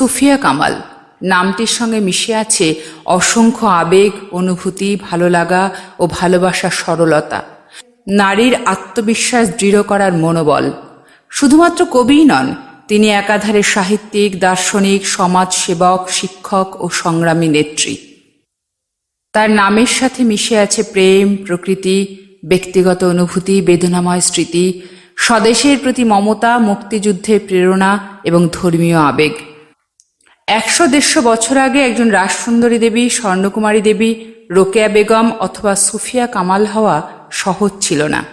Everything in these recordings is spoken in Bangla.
সুফিয়া কামাল। নামটির সঙ্গে মিশে আছে অসংখ্য আবেগ, অনুভূতি ভালো লাগা ও ভালোবাসার সরলতা। নারীর আত্মবিশ্বাস দৃঢ় করার মনোবল। শুধুমাত্র কবিই নন, তিনি একাধারে সাহিত্যিক, দার্শনিক, সমাজসেবক, শিক্ষক ও সংগ্রামী নেত্রী। তার নামের সাথে মিশে আছে প্রেম, প্রকৃতি, ব্যক্তিগত অনুভূতি, বেদনাময় স্মৃতি, স্বদেশের প্রতি মমতা, মুক্তিযুদ্ধের প্রেরণা এবং ধর্মীয় আবেগ। একশো দেড়শো বছর আগে একজন রাজসুন্দরী দেবী, স্বর্ণকুমারী দেবী, রোকেয়া বেগম অথবা সুফিয়া কামাল হওয়া সহজ ছিল না।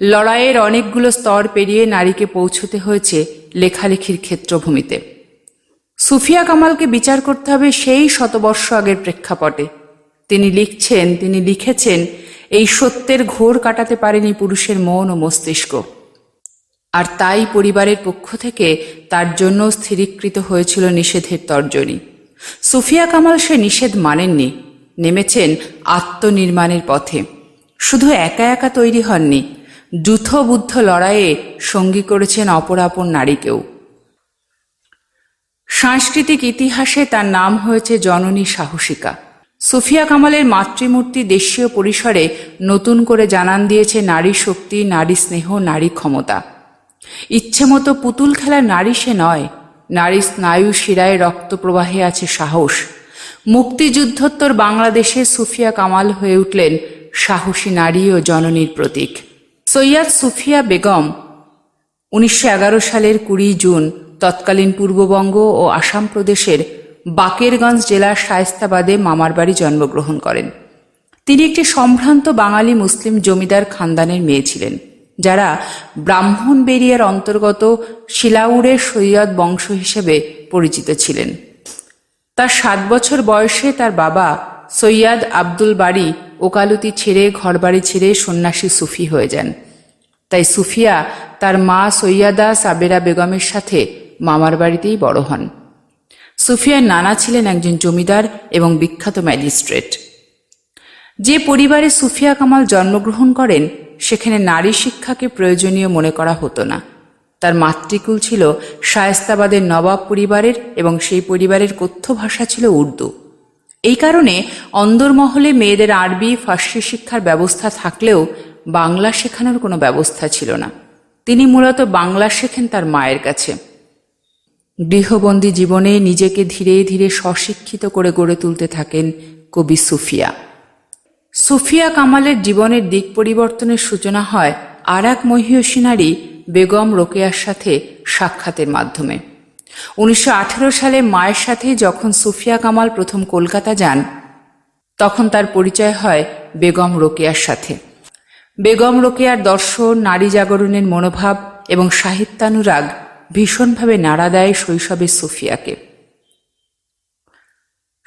লড়াইয়ের অনেকগুলো স্তর পেরিয়ে নারীকে পৌঁছতে হয়েছে লেখালেখির ক্ষেত্রভূমিতে। সুফিয়া কামালকে বিচার করতে হবে সেই শতবর্ষ আগের প্রেক্ষাপটে। তিনি লিখছেন, তিনি লিখেছেন, এই সত্যের ঘোর কাটাতে পারেনি পুরুষের মন ও মস্তিষ্ক। আর তাই পরিবারের পক্ষ থেকে তার জন্য স্থিরীকৃত হয়েছিল নিষেধের তর্জনী। সুফিয়া কামাল সে নিষেধ মানেননি, নেমেছেন আত্মনির্মাণের পথে। শুধু একা একা তৈরি হননি যুথবুদ্ধ লড়াইয়ে সঙ্গী করেছেন অপরাপর নারীকেও। সাংস্কৃতিক ইতিহাসে তার নাম হয়েছে জননী সাহসিকা। সুফিয়া কামালের মাতৃমূর্তি দেশীয় পরিসরে নতুন করে জানান দিয়েছে নারী শক্তি নারী স্নেহ নারী ক্ষমতা ইচ্ছেমতো পুতুল খেলা নারী সে নয়, নারী স্নায়ু শিরায় রক্ত প্রবাহে আছে সাহস। মুক্তিযুদ্ধোত্তর বাংলাদেশে সুফিয়া কামাল হয়ে উঠলেন সাহসী নারী ও জননীর প্রতীক। সৈয়াদ সুফিয়া বেগম উনিশশো এগারো সালের কুড়ি জুন তৎকালীন পূর্ববঙ্গ ও আসাম প্রদেশের বাকেরগঞ্জ জেলার শায়স্তাবাদে মামার বাড়ি জন্মগ্রহণ করেন। তিনি একটি সম্ভ্রান্ত বাঙালি মুসলিম জমিদার খানদানের মেয়ে ছিলেন। যারা ব্রাহ্মণ ব্রাহ্মণবেরিয়ার অন্তর্গত শিলাউড়ের সৈয়দ বংশ হিসেবে পরিচিত ছিলেন। তার সাত বছর বয়সে তার বাবা সৈয়দ আব্দুল বাড়ি ওকালতি ছেড়ে ঘরবাড়ি ছেড়ে সন্ন্যাসী সুফি হয়ে যান। তাই সুফিয়া তার মা সৈয়দা সাবেরা বেগমের সাথে মামার বাড়িতেই বড় হন। সুফিয়ার নানা ছিলেন একজন জমিদার এবং বিখ্যাত ম্যাজিস্ট্রেট। যে পরিবারে সুফিয়া কামাল জন্মগ্রহণ করেন সেখানে নারী শিক্ষাকে প্রয়োজনীয় মনে করা হতো না। তার মাতৃকুল ছিল শায়েস্তাবাদের নবাব পরিবারের এবং সেই পরিবারের কথ্য ভাষা ছিল উর্দু। এই কারণে অন্দরমহলে মেয়েদের আরবি, ফার্সি শিক্ষার ব্যবস্থা থাকলেও বাংলা শেখানোর কোনো ব্যবস্থা ছিল না। তিনি মূলত বাংলা শেখেন তার মায়ের কাছে। গৃহবন্দী জীবনে নিজেকে ধীরে ধীরে স্বশিক্ষিত করে গড়ে তুলতে থাকেন কবি সুফিয়া। সুফিয়া কামালের জীবনের দিক পরিবর্তনের সূচনা হয় আর এক মহিয়সী নারী বেগম রোকেয়ার সাথে সাক্ষাতের মাধ্যমে। উনিশশো আঠেরো সালে মায়ের সাথে যখন সুফিয়া কামাল প্রথম কলকাতা যান, তখন তার পরিচয় হয় বেগম রোকেয়ার সাথে। বেগম রোকেয়ার দর্শন, নারী জাগরণের মনোভাব এবং সাহিত্যানুরাগ ভীষণভাবে নাড়া দেয় শৈশবের সুফিয়াকে।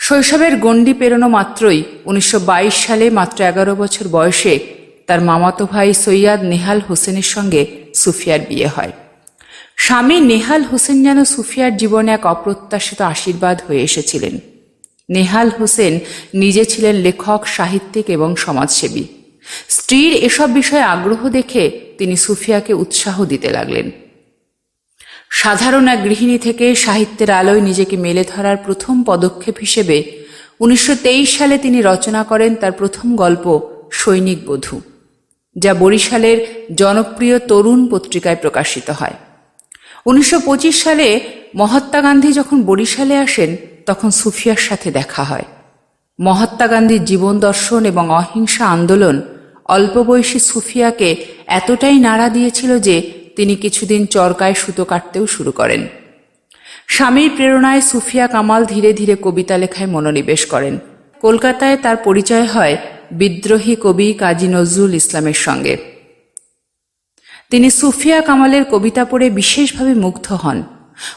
শৈশবের গণ্ডি পেরোনো মাত্রই উনিশশো বাইশ সালে মাত্র এগারো বছর বয়সে তার মামাতো ভাই সৈয়াদ নেহাল হোসেনের সঙ্গে সুফিয়ার বিয়ে হয়। স্বামী নেহাল হোসেন যেন সুফিয়ার জীবনে এক অপ্রত্যাশিত আশীর্বাদ হয়ে এসেছিলেন। নেহাল হোসেন নিজে ছিলেন লেখক, সাহিত্যিক এবং সমাজসেবী। স্ত্রীর এসব বিষয়ে আগ্রহ দেখে তিনি সুফিয়াকে উৎসাহ দিতে লাগলেন। সাধারণ এক গৃহিণী থেকে সাহিত্যের আলোয় নিজেকে মেলে ধরার প্রথম পদক্ষেপ হিসেবে উনিশশো তেইশ সালে তিনি রচনা করেন তার প্রথম গল্প, সৈনিক বধূ, যা বরিশালের জনপ্রিয় তরুণ পত্রিকায় প্রকাশিত হয়। উনিশশো পঁচিশ সালে মহাত্মা গান্ধী যখন বরিশালে আসেন, তখন সুফিয়ার সাথে দেখা হয়। মহাত্মা গান্ধীর জীবন দর্শন এবং অহিংসা আন্দোলন অল্প বয়সী সুফিয়াকে এতটাই নাড়া দিয়েছিল যে তিনি কিছুদিন চরকায় সুতো কাটতেও শুরু করেন। স্বামীর প্রেরণায় সুফিয়া কামাল ধীরে ধীরে কবিতা লেখায় মনোনিবেশ করেন। কলকাতায় তার পরিচয় হয় বিদ্রোহী কবি কাজী নজরুল ইসলামের সঙ্গে। তিনি সুফিয়া কামালের কবিতা পড়ে বিশেষভাবে মুগ্ধ হন।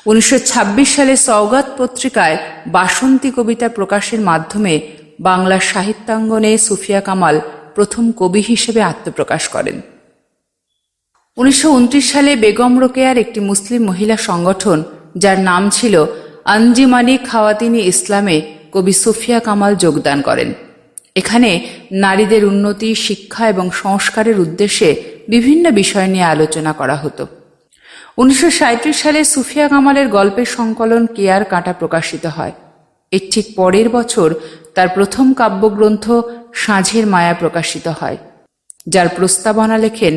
উনিশশো ছাব্বিশ সালে সওগাত পত্রিকায় বাসন্তী কবিতা প্রকাশের মাধ্যমে বাংলা সাহিত্যাঙ্গনে সুফিয়া কামাল প্রথম কবি হিসেবে আত্মপ্রকাশ করেন। উনিশশো উনত্রিশ সালে বেগম রোকেয়ার একটি মুসলিম মহিলা সংগঠন, যার নাম ছিল আঞ্জিমানি খাওয়াতিনি ইসলামে কবি সুফিয়া কামাল যোগদান করেন। এখানে নারীদের উন্নতি, শিক্ষা এবং সংস্কারের উদ্দেশ্যে বিভিন্ন বিষয় নিয়ে আলোচনা করা হতো। উনিশশো সালে সুফিয়া কামালের গল্পের সংকলন কেয়ার কাঁটা প্রকাশিত হয়। এর ঠিক পরের বছর তার প্রথম কাব্যগ্রন্থ সাঁঝের মায়া প্রকাশিত হয়, যার প্রস্তাবনা লেখেন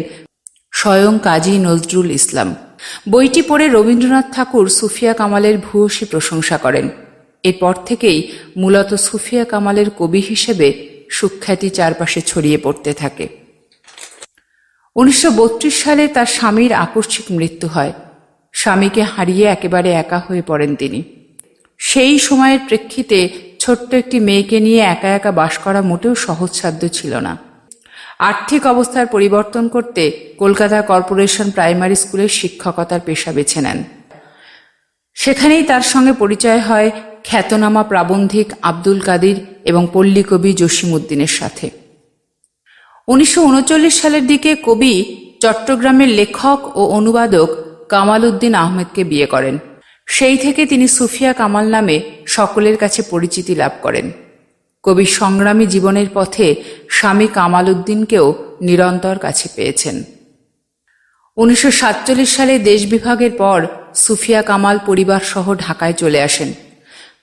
স্বয়ং কাজী নজরুল ইসলাম। বইটি পড়ে রবীন্দ্রনাথ ঠাকুর সুফিয়া কামালের ভূয়সী প্রশংসা করেন। এরপর থেকেই মূলত সুফিয়া কামালের কবি হিসেবে সুখ্যাতি চারপাশে ছড়িয়ে পড়তে থাকে। উনিশশো বত্রিশ সালে তার স্বামীর আকস্মিক মৃত্যু হয়। স্বামীকে হারিয়ে একেবারে একা হয়ে পড়েন তিনি। সেই সময়ের প্রেক্ষিতে ছোট্ট একটি মেয়েকে নিয়ে একা একা বাস করা মোটেও সহজসাধ্য ছিল না। আর্থিক অবস্থার পরিবর্তন করতে কলকাতা কর্পোরেশন প্রাইমারি স্কুলের শিক্ষকতার পেশা বেছে নেন। সেখানেই তার সঙ্গে পরিচয় হয় খ্যাতনামা প্রাবন্ধিক আব্দুল কাদির এবং পল্লী কবি জসিমুদ্দিনের সাথে। উনিশশো উনচল্লিশ সালের দিকে কবি চট্টগ্রামের লেখক ও অনুবাদক কামাল উদ্দিন আহমেদকে বিয়ে করেন। সেই থেকে তিনি সুফিয়া কামাল নামে সকলের কাছে পরিচিতি লাভ করেন। কবির সংগ্রামী জীবনের পথে স্বামী কামাল উদ্দিনকেও নিরন্তর কাছে পেয়েছেন। উনিশশো সাতচল্লিশ সালে দেশ বিভাগের পর সুফিয়া কামাল পরিবার সহ ঢাকায় চলে আসেন।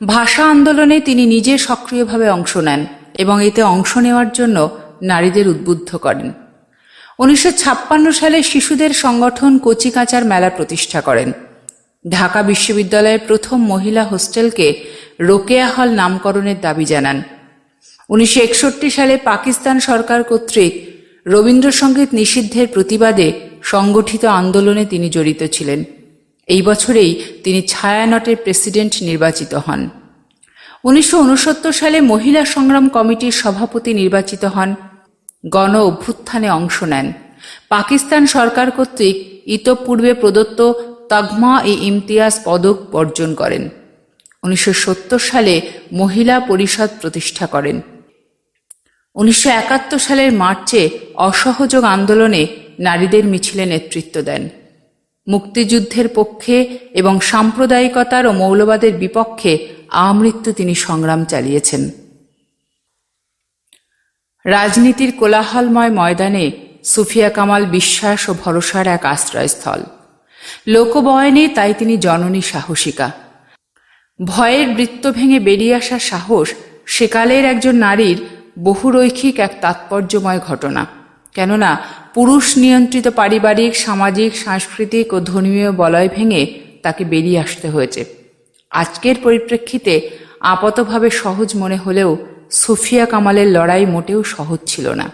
ভাষা আন্দোলনে তিনি নিজে সক্রিয়ভাবে অংশ নেন এবং এতে অংশ নেওয়ার জন্য নারীদের উদ্বুদ্ধ করেন। উনিশশো ছাপ্পান্ন সালে শিশুদের সংগঠন কচিকাঁচার মেলা প্রতিষ্ঠা করেন। ঢাকা বিশ্ববিদ্যালয়ের প্রথম মহিলা হোস্টেলকে রোকেয়া হল নামকরণের দাবি জানান। উনিশশো একষট্টি সালে পাকিস্তান সরকার কর্তৃক রবীন্দ্রসঙ্গীত নিষিদ্ধের প্রতিবাদে সংগঠিত আন্দোলনে তিনি জড়িত ছিলেন। এই বছরেই তিনি ছায়ানটের প্রেসিডেন্ট নির্বাচিত হন। উনিশশো উনসত্তর সালে মহিলা সংগ্রাম কমিটির সভাপতি নির্বাচিত হন। গণ অভ্যুত্থানে অংশ নেন। পাকিস্তান সরকার কর্তৃক ইতপূর্বে প্রদত্ত তগমা ই ইমতিয়াজ পদক বর্জন করেন। উনিশশো সত্তর সালে মহিলা পরিষদ প্রতিষ্ঠা করেন। উনিশশো একাত্তর সালের মার্চে অসহযোগ আন্দোলনে নারীদের মিছিলে নেতৃত্ব দেন। মুক্তিযুদ্ধের পক্ষে এবং সাম্প্রদায়িকতার ও মৌলবাদের বিপক্ষে আমৃত্যু তিনি সংগ্রাম চালিয়েছেন। রাজনীতির কোলাহলময় ময়দানে সুফিয়া কামাল বিশ্বাস ও ভরসার এক আশ্রয়স্থল। লোকবয়নে তাই তিনি জননী সাহসিকা। ভয়ের বৃত্ত ভেঙে বেরিয়ে আসার সাহস সেকালের একজন নারীর বহুরৈখিক এক তাৎপর্যময় ঘটনা। কেননা, পুরুষ নিয়ন্ত্রিত পারিবারিক, সামাজিক, সাংস্কৃতিক ও ধর্মীয় বলয় ভেঙে তাকে বেরিয়ে আসতে হয়েছে। আজকের পরিপ্রেক্ষিতে আপাতভাবে সহজ মনে হলেও সুফিয়া কামালের লড়াই মোটেও সহজ ছিল না।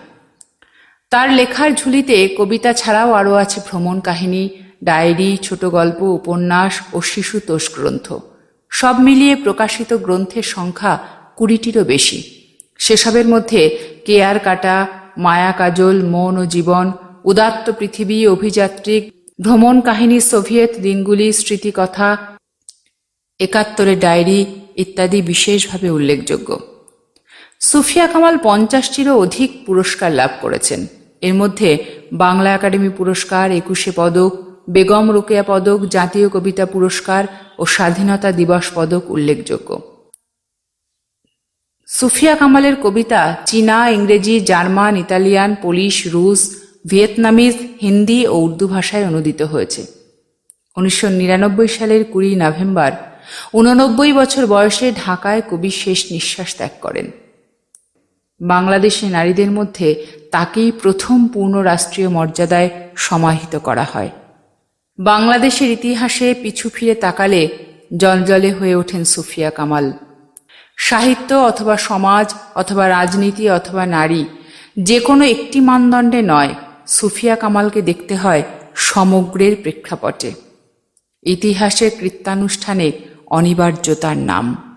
তার লেখার ঝুলিতে কবিতা ছাড়াও আরও আছে ভ্রমণ কাহিনী, ডায়েরি, ছোট গল্প, উপন্যাস ও শিশু তোষ গ্রন্থ সব মিলিয়ে প্রকাশিত গ্রন্থের সংখ্যা কুড়িটিরও বেশি। সেসবের মধ্যে কেয়ার কাটা, মায়া কাজল, মন ও জীবন, উদাত্ত পৃথিবী, অভিযাত্রিক, ভ্রমণ কাহিনী, সোভিয়েত দিনগুলি, স্মৃতিকথা, একাত্তরের ডায়েরি ইত্যাদি বিশেষভাবে উল্লেখযোগ্য। সুফিয়া কামাল পঞ্চাশটিরও অধিক পুরস্কার লাভ করেছেন। এর মধ্যে বাংলা একাডেমি পুরস্কার, একুশে পদক, বেগম রোকেয়া পদক, জাতীয় কবিতা পুরস্কার ও স্বাধীনতা দিবস পদক উল্লেখযোগ্য। সুফিয়া কামালের কবিতা চীনা, ইংরেজি, জার্মান, ইতালিয়ান, পোলিশ, রুশ, ভিয়েতনামিজ, হিন্দি ও উর্দু ভাষায় অনুদিত হয়েছে। উনিশশো নিরানব্বই সালের কুড়ি নভেম্বর, উননব্বই বছর বয়সে ঢাকায় কবি শেষ নিঃশ্বাস ত্যাগ করেন। বাংলাদেশে নারীদের মধ্যে তাকেই প্রথম পূর্ণ রাষ্ট্রীয় মর্যাদায় সমাহিত করা হয়। বাংলাদেশের ইতিহাসে পিছু ফিরে তাকালে জলজলে হয়ে ওঠেন সুফিয়া কামাল। সাহিত্য অথবা সমাজ অথবা রাজনীতি অথবা নারী যে কোনো একটি মানদণ্ডে নয়, সুফিয়া কামালকে দেখতে হয় সমগ্রের প্রেক্ষাপটে। ইতিহাসের কৃত্যানুষ্ঠানে অনিবার্যতার নাম।